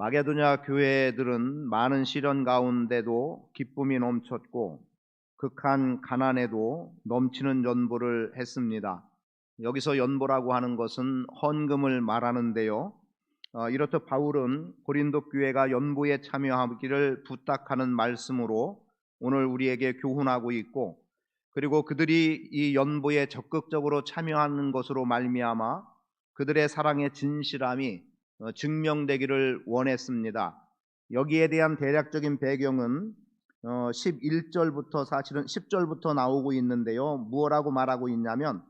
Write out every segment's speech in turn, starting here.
마게도냐 교회들은 많은 시련 가운데도 기쁨이 넘쳤고 극한 가난에도 넘치는 연보를 했습니다. 여기서 연보라고 하는 것은 헌금을 말하는데요. 어, 이렇듯 바울은 고린도 교회가 연보에 참여하기를 부탁하는 말씀으로 오늘 우리에게 교훈하고 있고 그리고 그들이 이 연보에 적극적으로 참여하는 것으로 말미암아 그들의 사랑의 진실함이 어, 증명되기를 원했습니다. 여기에 대한 대략적인 배경은 어, 11절부터 사실은 10절부터 나오고 있는데요. 무엇라고 말하고 있냐면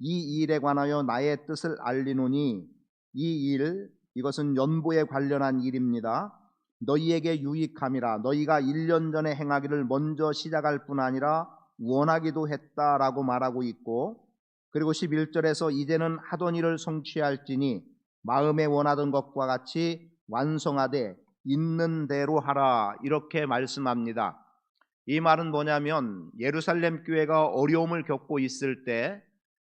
이 일에 관하여 나의 뜻을 알리노니 이 일 이것은 연보에 관련한 일입니다. 너희에게 유익함이라 너희가 1년 전에 행하기를 먼저 시작할 뿐 아니라 원하기도 했다라고 말하고 있고 그리고 11절에서 이제는 하던 일을 성취할지니 마음에 원하던 것과 같이 완성하되 있는 대로 하라 이렇게 말씀합니다. 이 말은 뭐냐면 예루살렘 교회가 어려움을 겪고 있을 때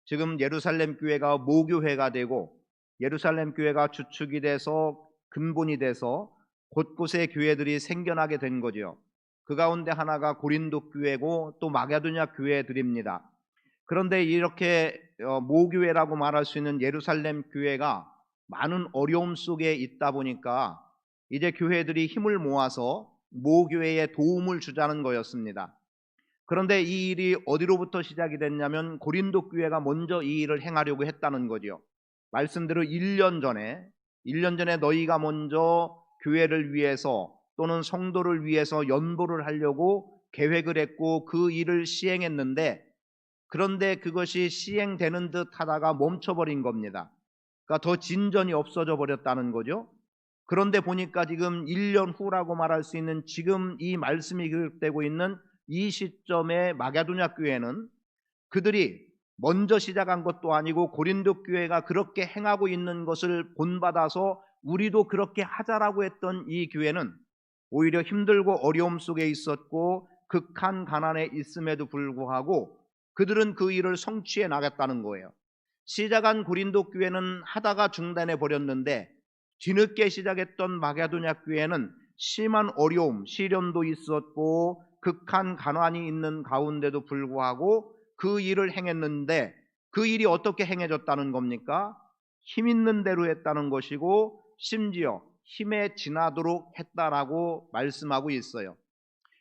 지금 예루살렘 교회가 모교회가 되고 예루살렘 교회가 주축이 돼서 근본이 돼서 곳곳에 교회들이 생겨나게 된 거죠. 그 가운데 하나가 고린도 교회고 또 마가도냐 교회들입니다. 그런데 이렇게 어, 모교회라고 말할 수 있는 예루살렘 교회가 많은 어려움 속에 있다 보니까 이제 교회들이 힘을 모아서 모교회에 도움을 주자는 거였습니다. 그런데 이 일이 어디로부터 시작이 됐냐면 고린도 교회가 먼저 이 일을 행하려고 했다는 거죠. 말씀대로 1년 전에 1년 전에 너희가 먼저 교회를 위해서 또는 성도를 위해서 연보를 하려고 계획을 했고 그 일을 시행했는데 그런데 그것이 시행되는 듯 하다가 멈춰버린 겁니다. 그러니까 더 진전이 없어져 버렸다는 거죠. 그런데 보니까 지금 1년 후라고 말할 수 있는 지금 이 말씀이 기록되고 있는 이 시점에 마가도냐 교회는 그들이 먼저 시작한 것도 아니고 고린도 교회가 그렇게 행하고 있는 것을 본받아서 우리도 그렇게 하자라고 했던 이 교회는 오히려 힘들고 어려움 속에 있었고 극한 가난에 있음에도 불구하고 그들은 그 일을 성취해 나갔다는 거예요. 시작한 고린도 교회는 하다가 중단해 버렸는데 뒤늦게 시작했던 마가도냐 교회는 심한 어려움, 시련도 있었고 극한 가난이 있는 가운데도 불구하고 그 일을 행했는데 그 일이 어떻게 행해졌다는 겁니까? 힘 있는 대로 했다는 것이고 심지어 힘에 지나도록 했다라고 말씀하고 있어요.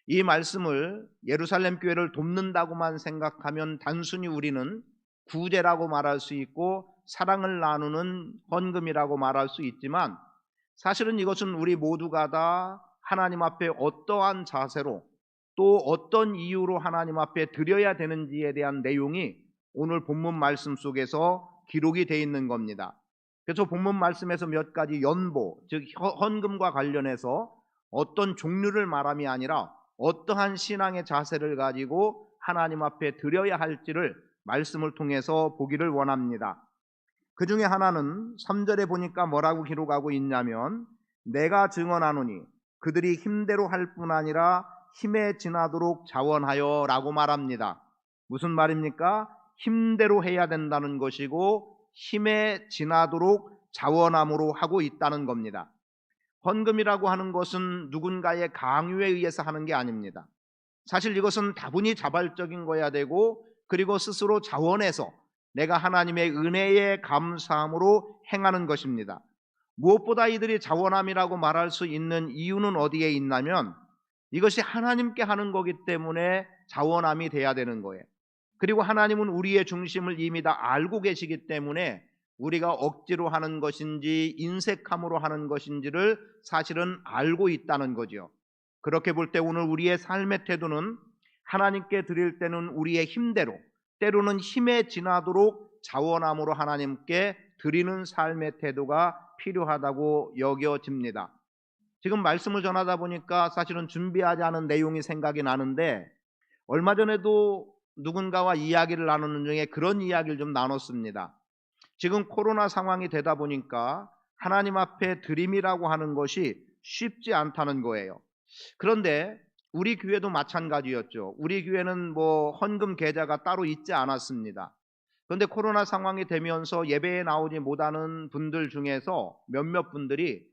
이 말씀을 예루살렘 교회를 돕는다고만 생각하면 단순히 우리는 구제라고 말할 수 있고 사랑을 나누는 헌금이라고 말할 수 있지만 사실은 이것은 우리 모두가 다 하나님 앞에 어떠한 자세로 또 어떤 이유로 하나님 앞에 드려야 되는지에 대한 내용이 오늘 본문 말씀 속에서 기록이 되어 있는 겁니다. 그래서 본문 말씀에서 몇 가지 연보, 즉 헌금과 관련해서 어떤 종류를 말함이 아니라 어떠한 신앙의 자세를 가지고 하나님 앞에 드려야 할지를 말씀을 통해서 보기를 원합니다. 그 중에 하나는 3절에 보니까 뭐라고 기록하고 있냐면 내가 증언하노니 그들이 힘대로 할 뿐 아니라 힘에 지나도록 자원하여 라고 말합니다. 무슨 말입니까? 힘대로 해야 된다는 것이고 힘에 지나도록 자원함으로 하고 있다는 겁니다. 헌금이라고 하는 것은 누군가의 강요에 의해서 하는 게 아닙니다. 사실 이것은 다분히 자발적인 거야 되고 그리고 스스로 자원해서 내가 하나님의 은혜에 감사함으로 행하는 것입니다. 무엇보다 이들이 자원함이라고 말할 수 있는 이유는 어디에 있냐면 이것이 하나님께 하는 거기 때문에 자원함이 돼야 되는 거예요. 그리고 하나님은 우리의 중심을 이미 다 알고 계시기 때문에 우리가 억지로 하는 것인지 인색함으로 하는 것인지를 사실은 알고 있다는 거죠. 그렇게 볼 때 오늘 우리의 삶의 태도는 하나님께 드릴 때는 우리의 힘대로 때로는 힘에 지나도록 자원함으로 하나님께 드리는 삶의 태도가 필요하다고 여겨집니다. 지금 말씀을 전하다 보니까 사실은 준비하지 않은 내용이 생각이 나는데 얼마 전에도 누군가와 이야기를 나누는 중에 그런 이야기를 좀 나눴습니다. 지금 코로나 상황이 되다 보니까 하나님 앞에 드림이라고 하는 것이 쉽지 않다는 거예요. 그런데 우리 교회도 마찬가지였죠. 우리 교회는 뭐 헌금 계좌가 따로 있지 않았습니다. 그런데 코로나 상황이 되면서 예배에 나오지 못하는 분들 중에서 몇몇 분들이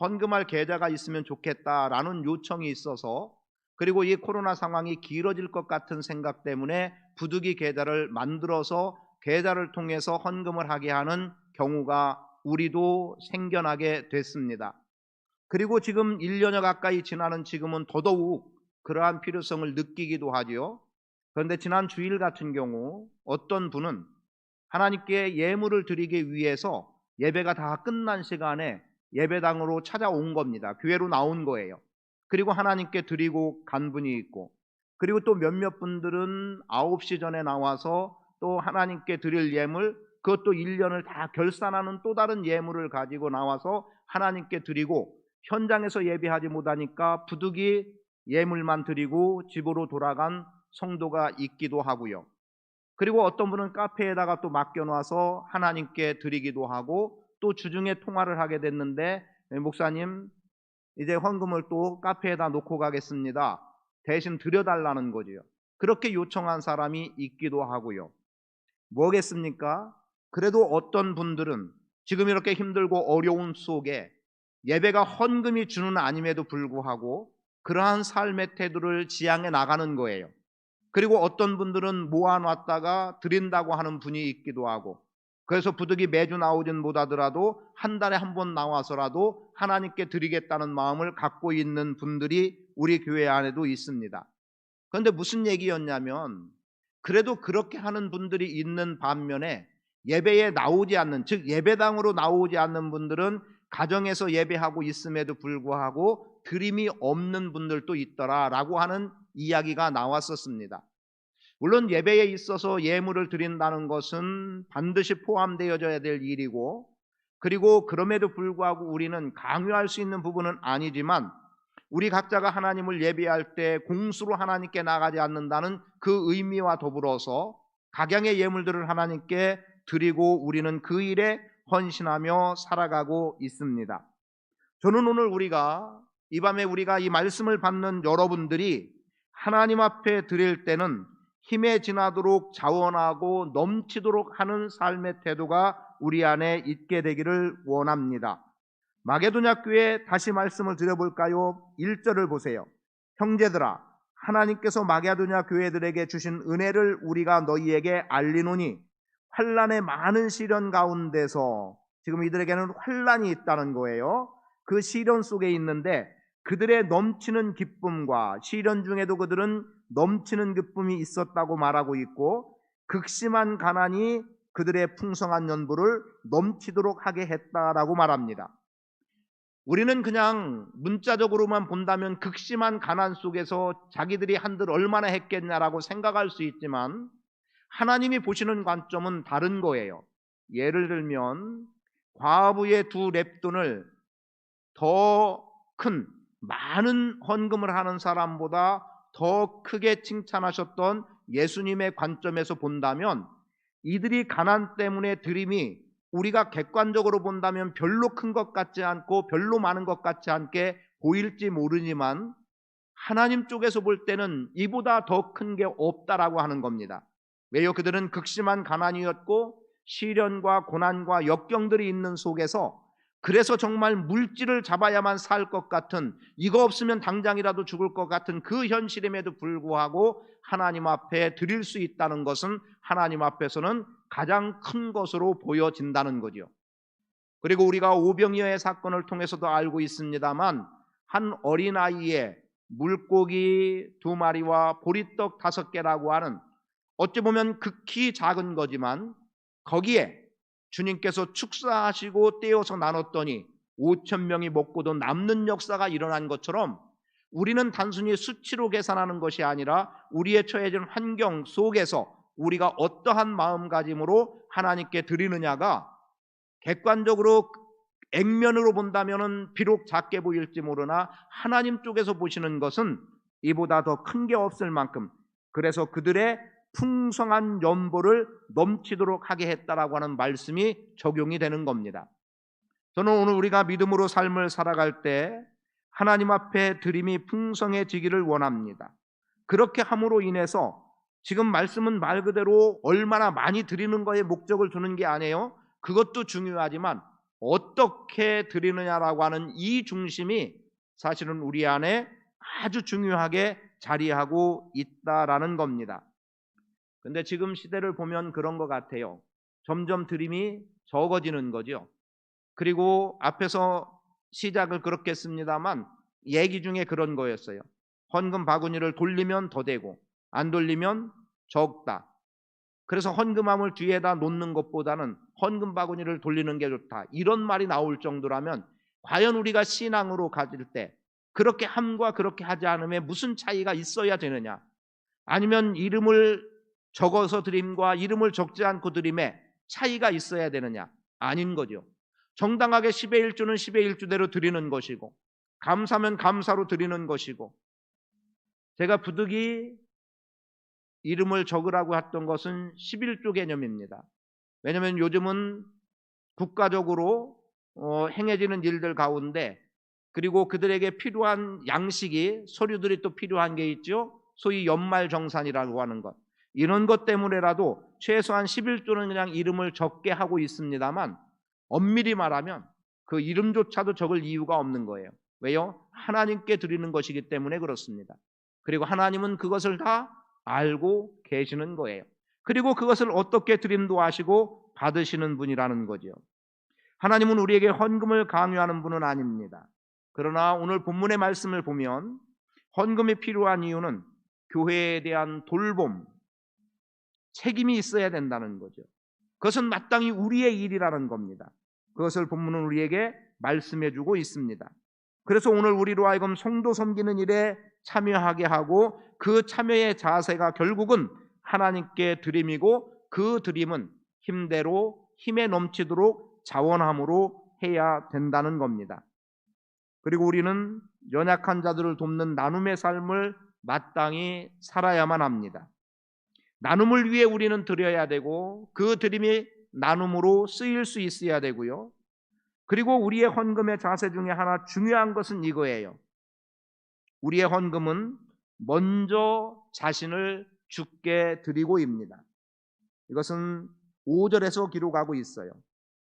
헌금할 계좌가 있으면 좋겠다라는 요청이 있어서 그리고 이 코로나 상황이 길어질 것 같은 생각 때문에 부득이 계좌를 만들어서 계좌를 통해서 헌금을 하게 하는 경우가 우리도 생겨나게 됐습니다. 그리고 지금 1년여 가까이 지나는 지금은 더더욱 그러한 필요성을 느끼기도 하지요. 그런데 지난 주일 같은 경우 어떤 분은 하나님께 예물을 드리기 위해서 예배가 다 끝난 시간에 예배당으로 찾아온 겁니다. 교회로 나온 거예요. 그리고 하나님께 드리고 간 분이 있고 그리고 또 몇몇 분들은 9시 전에 나와서 또 하나님께 드릴 예물 그것도 1년을 다 결산하는 또 다른 예물을 가지고 나와서 하나님께 드리고 현장에서 예배하지 못하니까 부득이 예물만 드리고 집으로 돌아간 성도가 있기도 하고요. 그리고 어떤 분은 카페에다가 또 맡겨놔서 하나님께 드리기도 하고 또 주중에 통화를 하게 됐는데 네, 목사님 이제 헌금을 또 카페에다 놓고 가겠습니다. 대신 드려달라는 거지요. 그렇게 요청한 사람이 있기도 하고요. 뭐겠습니까? 그래도 어떤 분들은 지금 이렇게 힘들고 어려운 속에 예배가 헌금이 주는 아님에도 불구하고 그러한 삶의 태도를 지향해 나가는 거예요. 그리고 어떤 분들은 모아놨다가 드린다고 하는 분이 있기도 하고 그래서 부득이 매주 나오진 못하더라도 한 달에 한 번 나와서라도 하나님께 드리겠다는 마음을 갖고 있는 분들이 우리 교회 안에도 있습니다. 그런데 무슨 얘기였냐면 그래도 그렇게 하는 분들이 있는 반면에 예배에 나오지 않는 즉 예배당으로 나오지 않는 분들은 가정에서 예배하고 있음에도 불구하고 드림이 없는 분들도 있더라라고 하는 이야기가 나왔었습니다. 물론 예배에 있어서 예물을 드린다는 것은 반드시 포함되어져야 될 일이고 그리고 그럼에도 불구하고 우리는 강요할 수 있는 부분은 아니지만 우리 각자가 하나님을 예배할 때 공수로 하나님께 나가지 않는다는 그 의미와 더불어서 각양의 예물들을 하나님께 드리고 우리는 그 일에 헌신하며 살아가고 있습니다. 저는 오늘 우리가 이 밤에 우리가 이 말씀을 받는 여러분들이 하나님 앞에 드릴 때는 힘에 지나도록 자원하고 넘치도록 하는 삶의 태도가 우리 안에 있게 되기를 원합니다. 마게도냐 교회 다시 말씀을 드려볼까요? 1절을 보세요. 형제들아 하나님께서 마게도냐 교회들에게 주신 은혜를 우리가 너희에게 알리노니 환란의 많은 시련 가운데서 지금 이들에게는 환란이 있다는 거예요. 그 시련 속에 있는데 그들의 넘치는 기쁨과 시련 중에도 그들은 넘치는 기쁨이 있었다고 말하고 있고 극심한 가난이 그들의 풍성한 연부를 넘치도록 하게 했다라고 말합니다. 우리는 그냥 문자적으로만 본다면 극심한 가난 속에서 자기들이 한들 얼마나 했겠냐라고 생각할 수 있지만 하나님이 보시는 관점은 다른 거예요. 예를 들면 과부의 두 랩돈을 더 큰 많은 헌금을 하는 사람보다 더 크게 칭찬하셨던 예수님의 관점에서 본다면 이들이 가난 때문에 드림이 우리가 객관적으로 본다면 별로 큰 것 같지 않고 별로 많은 것 같지 않게 보일지 모르지만 하나님 쪽에서 볼 때는 이보다 더 큰 게 없다라고 하는 겁니다. 왜요? 그들은 극심한 가난이었고 시련과 고난과 역경들이 있는 속에서 그래서 정말 물질을 잡아야만 살 것 같은 이거 없으면 당장이라도 죽을 것 같은 그 현실임에도 불구하고 하나님 앞에 드릴 수 있다는 것은 하나님 앞에서는 가장 큰 것으로 보여진다는 거죠. 그리고 우리가 오병이어의 사건을 통해서도 알고 있습니다만 한 어린아이의 물고기 두 마리와 보리떡 다섯 개라고 하는 어찌 보면 극히 작은 거지만 거기에 주님께서 축사하시고 떼어서 나눴더니 5천 명이 먹고도 남는 역사가 일어난 것처럼 우리는 단순히 수치로 계산하는 것이 아니라 우리의 처해진 환경 속에서 우리가 어떠한 마음가짐으로 하나님께 드리느냐가 객관적으로 액면으로 본다면은 비록 작게 보일지 모르나 하나님 쪽에서 보시는 것은 이보다 더 큰 게 없을 만큼 그래서 그들의 풍성한 연보를 넘치도록 하게 했다라고 하는 말씀이 적용이 되는 겁니다. 저는 오늘 우리가 믿음으로 삶을 살아갈 때 하나님 앞에 드림이 풍성해지기를 원합니다. 그렇게 함으로 인해서 지금 말씀은 말 그대로 얼마나 많이 드리는 거에 목적을 두는 게 아니에요. 그것도 중요하지만 어떻게 드리느냐라고 하는 이 중심이 사실은 우리 안에 아주 중요하게 자리하고 있다라는 겁니다. 근데 지금 시대를 보면 그런 것 같아요. 점점 드림이 적어지는 거죠. 그리고 앞에서 시작을 그렇게 했습니다만 얘기 중에 그런 거였어요. 헌금 바구니를 돌리면 더 되고 안 돌리면 적다. 그래서 헌금함을 뒤에다 놓는 것보다는 헌금 바구니를 돌리는 게 좋다. 이런 말이 나올 정도라면 과연 우리가 신앙으로 가질 때 그렇게 함과 그렇게 하지 않음에 무슨 차이가 있어야 되느냐? 아니면 이름을 적어서 드림과 이름을 적지 않고 드림에 차이가 있어야 되느냐? 아닌 거죠. 정당하게 10의 1주는 10의 1주대로 드리는 것이고 감사면 감사로 드리는 것이고 제가 부득이 이름을 적으라고 했던 것은 11조 개념입니다. 왜냐하면 요즘은 국가적으로 어, 행해지는 일들 가운데 그리고 그들에게 필요한 양식이 서류들이 또 필요한 게 있죠. 소위 연말 정산이라고 하는 것. 이런 것 때문에라도 최소한 11조는 그냥 이름을 적게 하고 있습니다만 엄밀히 말하면 그 이름조차도 적을 이유가 없는 거예요. 왜요? 하나님께 드리는 것이기 때문에 그렇습니다. 그리고 하나님은 그것을 다 알고 계시는 거예요. 그리고 그것을 어떻게 드림도 하시고 받으시는 분이라는 거죠. 하나님은 우리에게 헌금을 강요하는 분은 아닙니다. 그러나 오늘 본문의 말씀을 보면 헌금이 필요한 이유는 교회에 대한 돌봄, 책임이 있어야 된다는 거죠. 그것은 마땅히 우리의 일이라는 겁니다. 그것을 본문은 우리에게 말씀해 주고 있습니다. 그래서 오늘 우리로 하여금 성도 섬기는 일에 참여하게 하고 그 참여의 자세가 결국은 하나님께 드림이고 그 드림은 힘대로 힘에 넘치도록 자원함으로 해야 된다는 겁니다. 그리고 우리는 연약한 자들을 돕는 나눔의 삶을 마땅히 살아야만 합니다. 나눔을 위해 우리는 드려야 되고 그 드림이 나눔으로 쓰일 수 있어야 되고요. 그리고 우리의 헌금의 자세 중에 하나 중요한 것은 이거예요. 우리의 헌금은 먼저 자신을 죽게 드리고입니다. 이것은 5절에서 기록하고 있어요.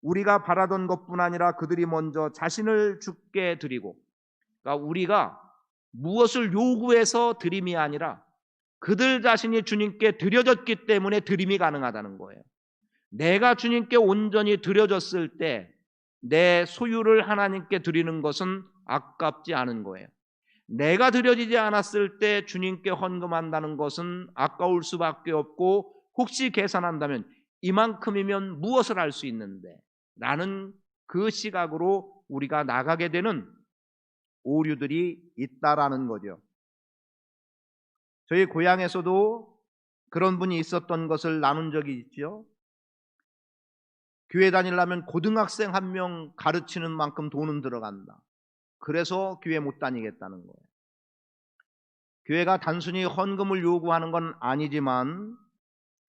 우리가 바라던 것뿐 아니라 그들이 먼저 자신을 죽게 드리고 그러니까 우리가 무엇을 요구해서 드림이 아니라 그들 자신이 주님께 드려졌기 때문에 드림이 가능하다는 거예요. 내가 주님께 온전히 드려졌을 때 내 소유를 하나님께 드리는 것은 아깝지 않은 거예요. 내가 드려지지 않았을 때 주님께 헌금한다는 것은 아까울 수밖에 없고 혹시 계산한다면 이만큼이면 무엇을 할 수 있는데 라는 그 시각으로 우리가 나가게 되는 오류들이 있다라는 거죠. 저희 고향에서도 그런 분이 있었던 것을 나눈 적이 있죠. 교회 다니려면 고등학생 한 명 가르치는 만큼 돈은 들어간다. 그래서 교회 못 다니겠다는 거예요. 교회가 단순히 헌금을 요구하는 건 아니지만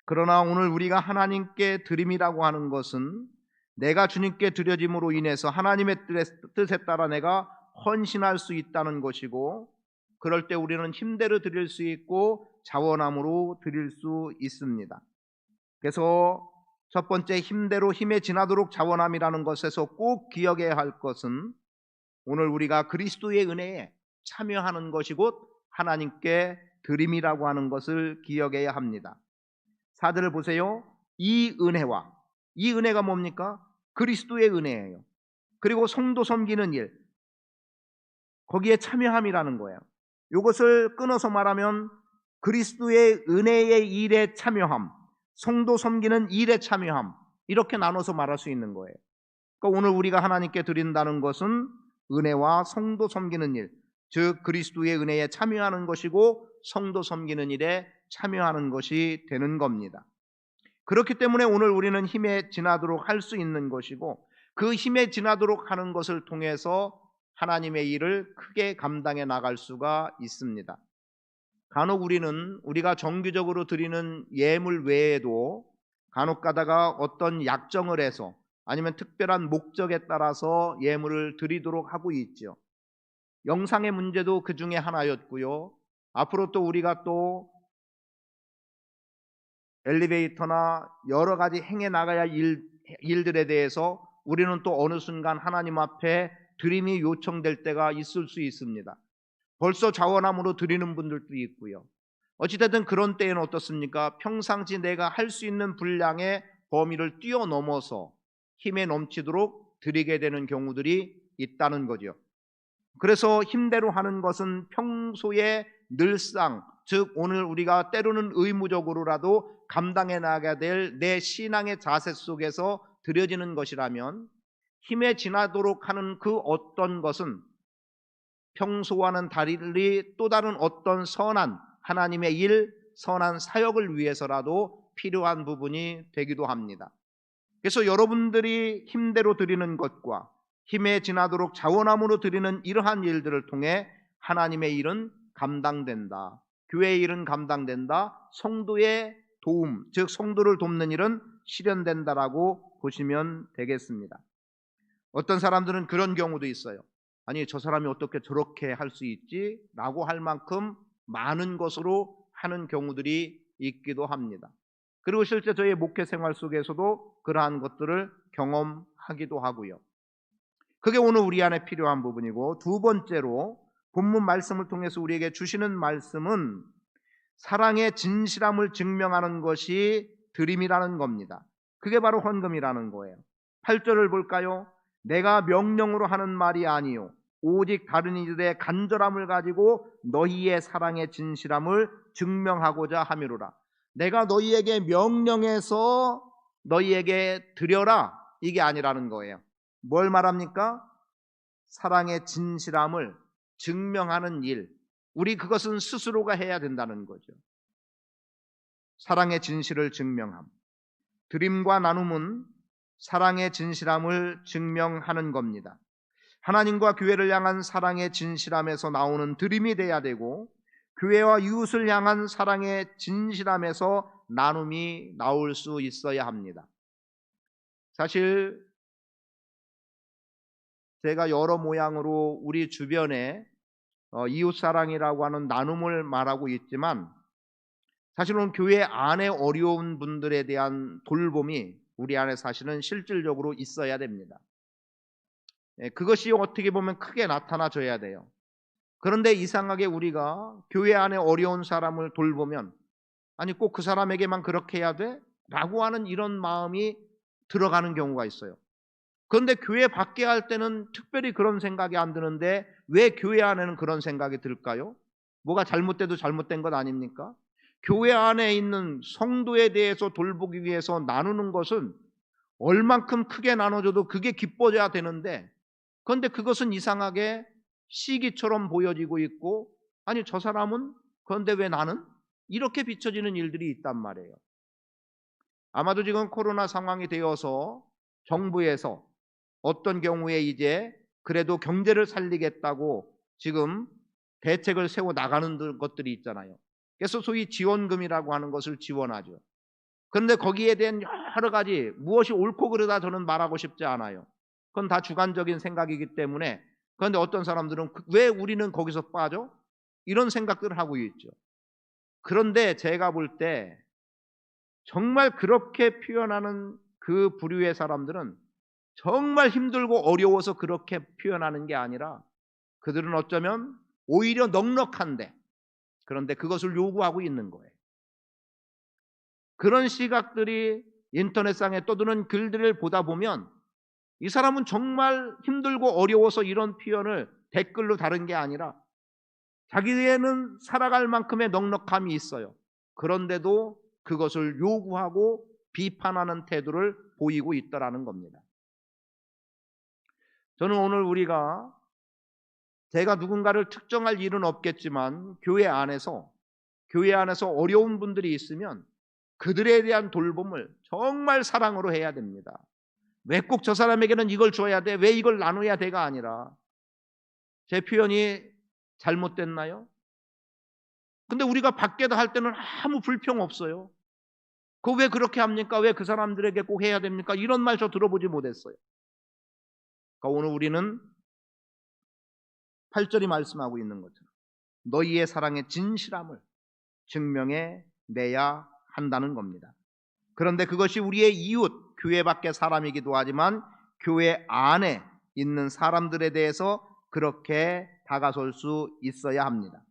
그러나 오늘 우리가 하나님께 드림이라고 하는 것은 내가 주님께 드려짐으로 인해서 하나님의 뜻에 따라 내가 헌신할 수 있다는 것이고 그럴 때 우리는 힘대로 드릴 수 있고 자원함으로 드릴 수 있습니다. 그래서 첫 번째 힘대로 힘에 지나도록 자원함이라는 것에서 꼭 기억해야 할 것은 오늘 우리가 그리스도의 은혜에 참여하는 것이 곧 하나님께 드림이라고 하는 것을 기억해야 합니다. 사들을 보세요. 이 은혜와 이 은혜가 뭡니까? 그리스도의 은혜예요. 그리고 성도 섬기는 일 거기에 참여함이라는 거예요. 이것을 끊어서 말하면 그리스도의 은혜의 일에 참여함, 성도 섬기는 일에 참여함 이렇게 나눠서 말할 수 있는 거예요. 그러니까 오늘 우리가 하나님께 드린다는 것은 은혜와 성도 섬기는 일, 즉 그리스도의 은혜에 참여하는 것이고 성도 섬기는 일에 참여하는 것이 되는 겁니다. 그렇기 때문에 오늘 우리는 힘에 지나도록 할 수 있는 것이고 그 힘에 지나도록 하는 것을 통해서 하나님의 일을 크게 감당해 나갈 수가 있습니다. 간혹 우리는 우리가 정기적으로 드리는 예물 외에도 간혹 가다가 어떤 약정을 해서 아니면 특별한 목적에 따라서 예물을 드리도록 하고 있죠. 영상의 문제도 그 중에 하나였고요. 앞으로 또 우리가 또 엘리베이터나 여러 가지 행해 나가야 일, 일들에 대해서 우리는 또 어느 순간 하나님 앞에 드림이 요청될 때가 있을 수 있습니다. 벌써 자원함으로 드리는 분들도 있고요. 어찌됐든 그런 때에는 어떻습니까? 평상시 내가 할 수 있는 분량의 범위를 뛰어넘어서 힘에 넘치도록 드리게 되는 경우들이 있다는 거죠. 그래서 힘대로 하는 것은 평소에 늘상 즉 오늘 우리가 때로는 의무적으로라도 감당해 나가야 될 내 신앙의 자세 속에서 드려지는 것이라면 힘에 지나도록 하는 그 어떤 것은 평소와는 달리 또 다른 어떤 선한 하나님의 일, 선한 사역을 위해서라도 필요한 부분이 되기도 합니다. 그래서 여러분들이 힘대로 드리는 것과 힘에 지나도록 자원함으로 드리는 이러한 일들을 통해 하나님의 일은 감당된다. 교회의 일은 감당된다. 성도의 도움, 즉 성도를 돕는 일은 실현된다라고 보시면 되겠습니다. 어떤 사람들은 그런 경우도 있어요. 아니, 저 사람이 어떻게 저렇게 할 수 있지? 라고 할 만큼 많은 것으로 하는 경우들이 있기도 합니다. 그리고 실제 저희 목회 생활 속에서도 그러한 것들을 경험하기도 하고요. 그게 오늘 우리 안에 필요한 부분이고 두 번째로 본문 말씀을 통해서 우리에게 주시는 말씀은 사랑의 진실함을 증명하는 것이 드림이라는 겁니다. 그게 바로 헌금이라는 거예요. 8절을 볼까요? 내가 명령으로 하는 말이 아니요 오직 다른 이들의 간절함을 가지고 너희의 사랑의 진실함을 증명하고자 함이로라. 내가 너희에게 명령해서 너희에게 드려라 이게 아니라는 거예요. 뭘 말합니까? 사랑의 진실함을 증명하는 일. 우리 그것은 스스로가 해야 된다는 거죠. 사랑의 진실을 증명함. 드림과 나눔은 사랑의 진실함을 증명하는 겁니다. 하나님과 교회를 향한 사랑의 진실함에서 나오는 드림이 돼야 되고 교회와 이웃을 향한 사랑의 진실함에서 나눔이 나올 수 있어야 합니다. 사실 제가 여러 모양으로 우리 주변에 어, 이웃 사랑이라고 하는 나눔을 말하고 있지만 사실은 교회 안에 어려운 분들에 대한 돌봄이 우리 안에 사실은 실질적으로 있어야 됩니다. 예, 그것이 어떻게 보면 크게 나타나줘야 돼요. 그런데 이상하게 우리가 교회 안에 어려운 사람을 돌보면 아니 꼭 그 사람에게만 그렇게 해야 돼? 라고 하는 이런 마음이 들어가는 경우가 있어요. 그런데 교회 밖에 할 때는 특별히 그런 생각이 안 드는데 왜 교회 안에는 그런 생각이 들까요? 뭐가 잘못돼도 잘못된 것 아닙니까? 교회 안에 있는 성도에 대해서 돌보기 위해서 나누는 것은 얼만큼 크게 나눠줘도 그게 기뻐져야 되는데 그런데 그것은 이상하게 시기처럼 보여지고 있고 아니 저 사람은 그런데 왜 나는 이렇게 비춰지는 일들이 있단 말이에요. 아마도 지금 코로나 상황이 되어서 정부에서 어떤 경우에 이제 그래도 경제를 살리겠다고 지금 대책을 세워 나가는 것들이 있잖아요. 그래서 소위 지원금이라고 하는 것을 지원하죠. 그런데 거기에 대한 여러 가지 무엇이 옳고 그르다 저는 말하고 싶지 않아요. 그건 다 주관적인 생각이기 때문에 그런데 어떤 사람들은 그왜 우리는 거기서 빠져? 이런 생각들을 하고 있죠. 그런데 제가 볼 때 정말 그렇게 표현하는 그 부류의 사람들은 정말 힘들고 어려워서 그렇게 표현하는 게 아니라 그들은 어쩌면 오히려 넉넉한데 그런데 그것을 요구하고 있는 거예요. 그런 시각들이 인터넷상에 떠드는 글들을 보다 보면 이 사람은 정말 힘들고 어려워서 이런 표현을 댓글로 다른 게 아니라 자기에는 살아갈 만큼의 넉넉함이 있어요. 그런데도 그것을 요구하고 비판하는 태도를 보이고 있다라는 겁니다. 저는 오늘 우리가 제가 누군가를 특정할 일은 없겠지만 교회 안에서 교회 안에서 어려운 분들이 있으면 그들에 대한 돌봄을 정말 사랑으로 해야 됩니다. 왜 꼭 저 사람에게는 이걸 줘야 돼? 왜 이걸 나눠야 돼가 아니라 제 표현이 잘못됐나요? 근데 우리가 밖에다 할 때는 아무 불평 없어요. 그 왜 그렇게 합니까? 왜 그 사람들에게 꼭 해야 됩니까? 이런 말 저 들어보지 못했어요. 그러니까 오늘 우리는 8절이 말씀하고 있는 것처럼 너희의 사랑의 진실함을 증명해 내야 한다는 겁니다. 그런데 그것이 우리의 이웃, 교회 밖의 사람이기도 하지만 교회 안에 있는 사람들에 대해서 그렇게 다가설 수 있어야 합니다.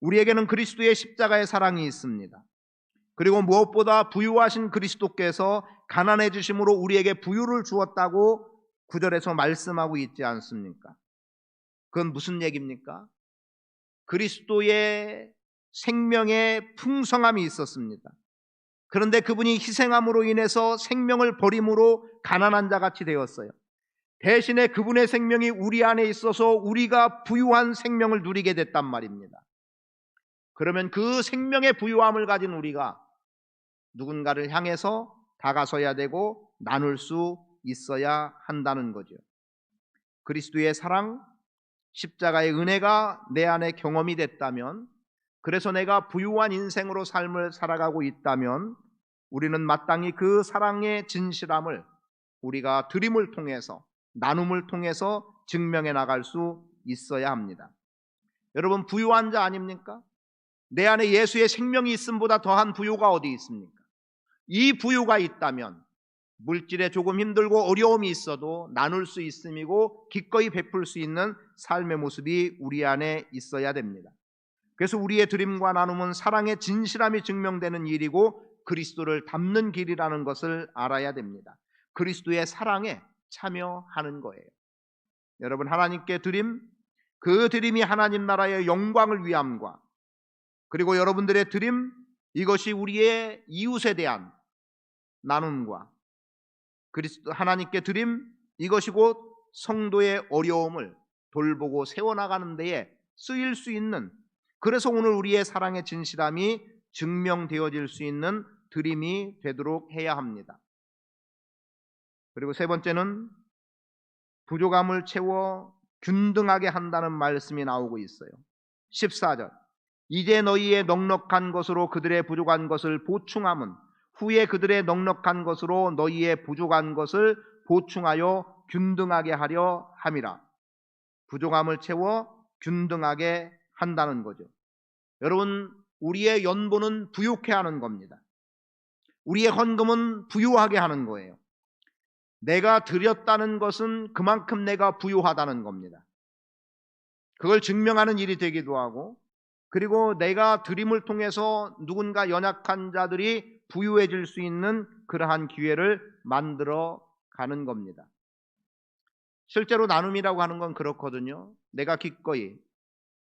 우리에게는 그리스도의 십자가의 사랑이 있습니다. 그리고 무엇보다 부유하신 그리스도께서 가난해지심으로 우리에게 부유를 주었다고 구절에서 말씀하고 있지 않습니까? 그건 무슨 얘기입니까? 그리스도의 생명의 풍성함이 있었습니다. 그런데 그분이 희생함으로 인해서 생명을 버림으로 가난한 자 같이 되었어요. 대신에 그분의 생명이 우리 안에 있어서 우리가 부유한 생명을 누리게 됐단 말입니다. 그러면 그 생명의 부유함을 가진 우리가 누군가를 향해서 다가서야 되고 나눌 수 있어야 한다는 거죠. 그리스도의 사랑, 십자가의 은혜가 내 안에 경험이 됐다면, 그래서 내가 부유한 인생으로 삶을 살아가고 있다면, 우리는 마땅히 그 사랑의 진실함을 우리가 드림을 통해서, 나눔을 통해서 증명해 나갈 수 있어야 합니다. 여러분, 부유한 자 아닙니까? 내 안에 예수의 생명이 있음보다 더한 부유가 어디 있습니까? 이 부유가 있다면 물질에 조금 힘들고 어려움이 있어도 나눌 수 있음이고 기꺼이 베풀 수 있는 삶의 모습이 우리 안에 있어야 됩니다. 그래서 우리의 드림과 나눔은 사랑의 진실함이 증명되는 일이고 그리스도를 닮는 길이라는 것을 알아야 됩니다. 그리스도의 사랑에 참여하는 거예요. 여러분 하나님께 드림 그 드림이 하나님 나라의 영광을 위함과 그리고 여러분들의 드림 이것이 우리의 이웃에 대한 나눔과 그리스도 하나님께 드림 이것이 곧 성도의 어려움을 돌보고 세워나가는 데에 쓰일 수 있는 그래서 오늘 우리의 사랑의 진실함이 증명되어질 수 있는 드림이 되도록 해야 합니다. 그리고 세 번째는 부족함을 채워 균등하게 한다는 말씀이 나오고 있어요. 14절. 이제 너희의 넉넉한 것으로 그들의 부족한 것을 보충함은 후에 그들의 넉넉한 것으로 너희의 부족한 것을 보충하여 균등하게 하려 함이라. 부족함을 채워 균등하게 한다는 거죠. 여러분, 우리의 연보는 부욕해 하는 겁니다. 우리의 헌금은 부유하게 하는 거예요. 내가 드렸다는 것은 그만큼 내가 부유하다는 겁니다. 그걸 증명하는 일이 되기도 하고, 그리고 내가 드림을 통해서 누군가 연약한 자들이 부유해질 수 있는 그러한 기회를 만들어 가는 겁니다. 실제로 나눔이라고 하는 건 그렇거든요. 내가 기꺼이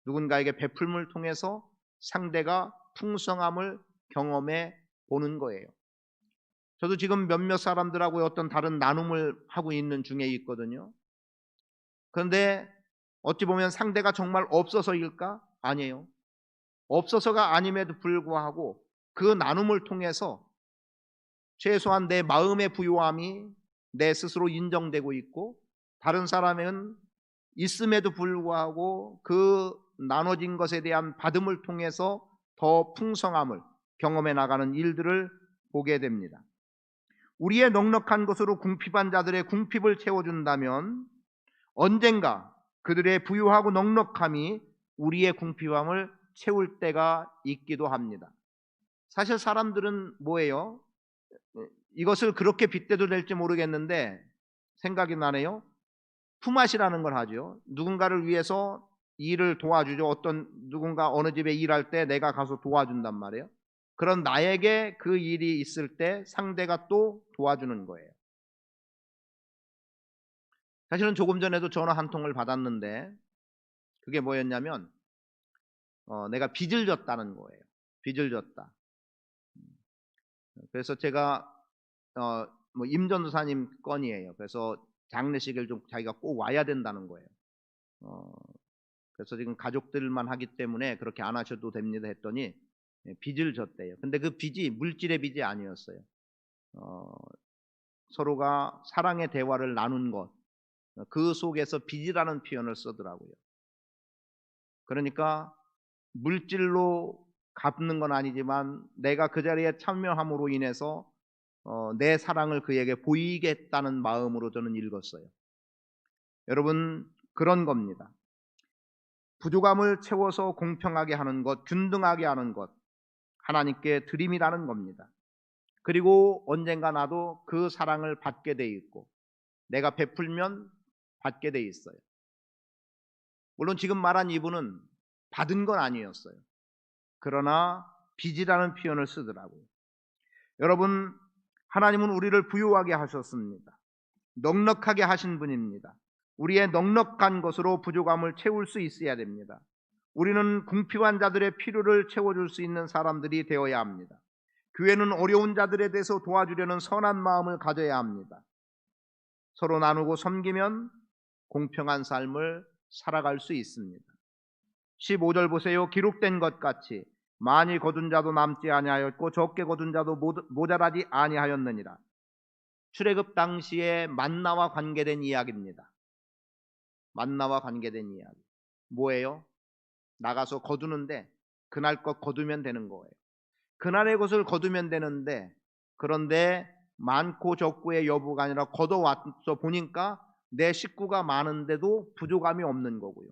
누군가에게 베풀음을 통해서 상대가 풍성함을 경험해 보는 거예요. 저도 지금 몇몇 사람들하고 어떤 다른 나눔을 하고 있는 중에 있거든요. 그런데 어찌 보면 상대가 정말 없어서일까? 아니에요. 없어서가 아님에도 불구하고 그 나눔을 통해서 최소한 내 마음의 부유함이 내 스스로 인정되고 있고 다른 사람은 있음에도 불구하고 그 나눠진 것에 대한 받음을 통해서 더 풍성함을 경험해 나가는 일들을 보게 됩니다. 우리의 넉넉한 것으로 궁핍한 자들의 궁핍을 채워준다면 언젠가 그들의 부유하고 넉넉함이 우리의 궁핍함을 채울 때가 있기도 합니다. 사실 사람들은 뭐예요? 이것을 그렇게 빗대도 될지 모르겠는데 생각이 나네요. 품앗이라는 걸 하죠. 누군가를 위해서 일을 도와주죠. 어떤 누군가 어느 집에 일할 때 내가 가서 도와준단 말이에요. 그런 나에게 그 일이 있을 때 상대가 또 도와주는 거예요. 사실은 조금 전에도 전화 한 통을 받았는데 그게 뭐였냐면 어, 내가 빚을 졌다는 거예요. 빚을 졌다. 그래서 제가 어, 뭐 임전도사님 건이에요. 그래서 장례식을 좀 자기가 꼭 와야 된다는 거예요. 어, 그래서 지금 가족들만 하기 때문에 그렇게 안 하셔도 됩니다 했더니 예, 빚을 졌대요. 근데 그 빚이 물질의 빚이 아니었어요. 어, 서로가 사랑의 대화를 나눈 것, 그 속에서 빚이라는 표현을 쓰더라고요. 그러니까 물질로 갚는 건 아니지만 내가 그 자리에 참여함으로 인해서 어, 내 사랑을 그에게 보이겠다는 마음으로 저는 읽었어요. 여러분 그런 겁니다. 부족함을 채워서 공평하게 하는 것, 균등하게 하는 것, 하나님께 드림이라는 겁니다. 그리고 언젠가 나도 그 사랑을 받게 돼 있고 내가 베풀면 받게 돼 있어요. 물론 지금 말한 이분은 받은 건 아니었어요. 그러나 빚이라는 표현을 쓰더라고요. 여러분, 하나님은 우리를 부유하게 하셨습니다. 넉넉하게 하신 분입니다. 우리의 넉넉한 것으로 부족함을 채울 수 있어야 됩니다. 우리는 궁핍한 자들의 필요를 채워줄 수 있는 사람들이 되어야 합니다. 교회는 어려운 자들에 대해서 도와주려는 선한 마음을 가져야 합니다. 서로 나누고 섬기면 공평한 삶을 살아갈 수 있습니다. 15절 보세요. 기록된 것 같이 많이 거둔 자도 남지 아니하였고 적게 거둔 자도 모자라지 아니하였느니라. 출애굽 당시에 만나와 관계된 이야기입니다. 만나와 관계된 이야기. 뭐예요? 나가서 거두는데 그날 것 거두면 되는 거예요. 그날의 것을 거두면 되는데 그런데 많고 적고의 여부가 아니라 걷어와서 보니까 내 식구가 많은데도 부족함이 없는 거고요.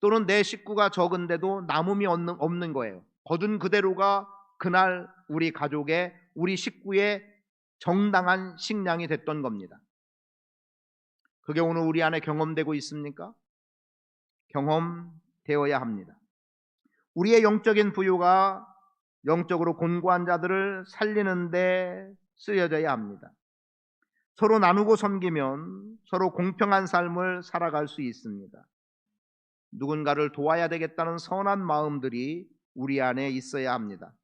또는 내 식구가 적은데도 남음이 없는 거예요. 거둔 그대로가 그날 우리 가족의 우리 식구의 정당한 식량이 됐던 겁니다. 그게 오늘 우리 안에 경험되고 있습니까? 경험되어야 합니다. 우리의 영적인 부유가 영적으로 곤고한 자들을 살리는데 쓰여져야 합니다. 서로 나누고 섬기면 서로 공평한 삶을 살아갈 수 있습니다. 누군가를 도와야 되겠다는 선한 마음들이 우리 안에 있어야 합니다.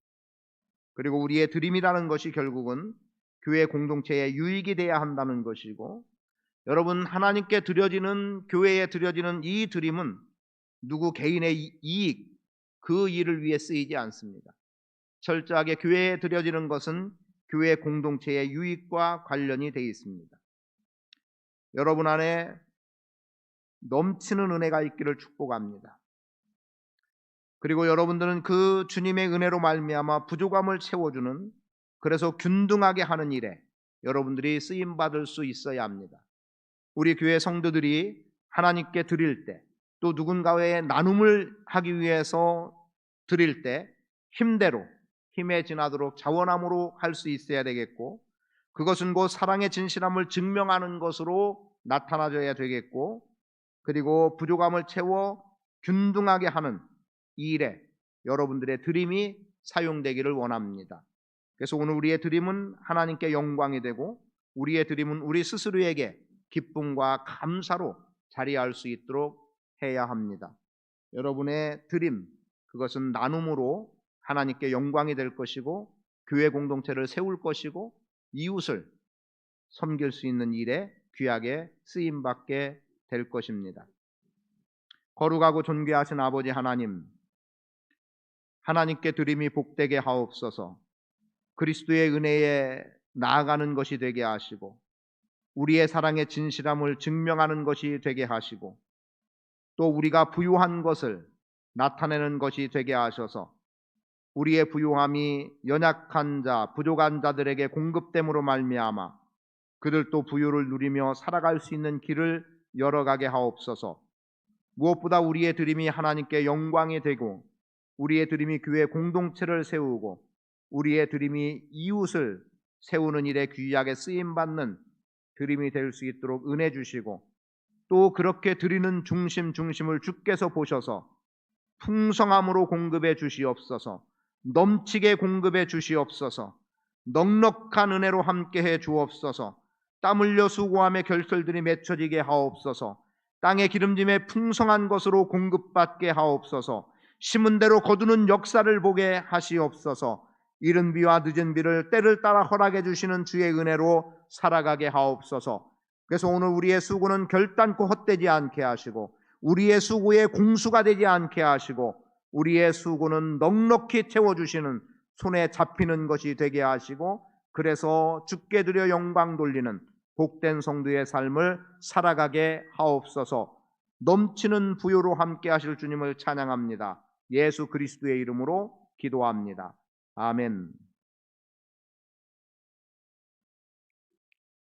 그리고 우리의 드림이라는 것이 결국은 교회 공동체의 유익이 돼야 한다는 것이고 여러분 하나님께 드려지는 교회에 드려지는 이 드림은 누구 개인의 이익 그 일을 위해 쓰이지 않습니다. 철저하게 교회에 드려지는 것은 교회 공동체의 유익과 관련이 되어 있습니다. 여러분 안에 넘치는 은혜가 있기를 축복합니다. 그리고 여러분들은 그 주님의 은혜로 말미암아 부족함을 채워주는 그래서 균등하게 하는 일에 여러분들이 쓰임 받을 수 있어야 합니다. 우리 교회 성도들이 하나님께 드릴 때 또 누군가의 나눔을 하기 위해서 드릴 때 힘대로 힘에 지나도록 자원함으로 할 수 있어야 되겠고 그것은 곧 사랑의 진실함을 증명하는 것으로 나타나줘야 되겠고 그리고 부족함을 채워 균등하게 하는 이 일에 여러분들의 드림이 사용되기를 원합니다. 그래서 오늘 우리의 드림은 하나님께 영광이 되고 우리의 드림은 우리 스스로에게 기쁨과 감사로 자리할 수 있도록 해야 합니다. 여러분의 드림 그것은 나눔으로 하나님께 영광이 될 것이고 교회 공동체를 세울 것이고 이웃을 섬길 수 있는 일에 귀하게 쓰임 받게 될 것입니다. 거룩하고 존귀하신 아버지 하나님, 하나님께 드림이 복되게 하옵소서. 그리스도의 은혜에 나아가는 것이 되게 하시고 우리의 사랑의 진실함을 증명하는 것이 되게 하시고 또 우리가 부유한 것을 나타내는 것이 되게 하셔서 우리의 부유함이 연약한 자, 부족한 자들에게 공급됨으로 말미암아 그들도 부유를 누리며 살아갈 수 있는 길을 열어가게 하옵소서. 무엇보다 우리의 드림이 하나님께 영광이 되고 우리의 드림이 교회 공동체를 세우고 우리의 드림이 이웃을 세우는 일에 귀하게 쓰임 받는 드림이 될 수 있도록 은혜 주시고 또 그렇게 드리는 중심 중심을 주께서 보셔서 풍성함으로 공급해 주시옵소서. 넘치게 공급해 주시옵소서. 넉넉한 은혜로 함께 해 주옵소서. 땀 흘려 수고함의 결실들이 맺혀지게 하옵소서. 땅의 기름짐에 풍성한 것으로 공급받게 하옵소서. 심은 대로 거두는 역사를 보게 하시옵소서. 이른 비와 늦은 비를 때를 따라 허락해 주시는 주의 은혜로 살아가게 하옵소서. 그래서 오늘 우리의 수고는 결단코 헛되지 않게 하시고 우리의 수고에 공수가 되지 않게 하시고 우리의 수고는 넉넉히 채워 주시는 손에 잡히는 것이 되게 하시고 그래서 죽게 드려 영광 돌리는 복된 성도의 삶을 살아가게 하옵소서 넘치는 부요로 함께 하실 주님을 찬양합니다. 예수 그리스도의 이름으로 기도합니다. 아멘.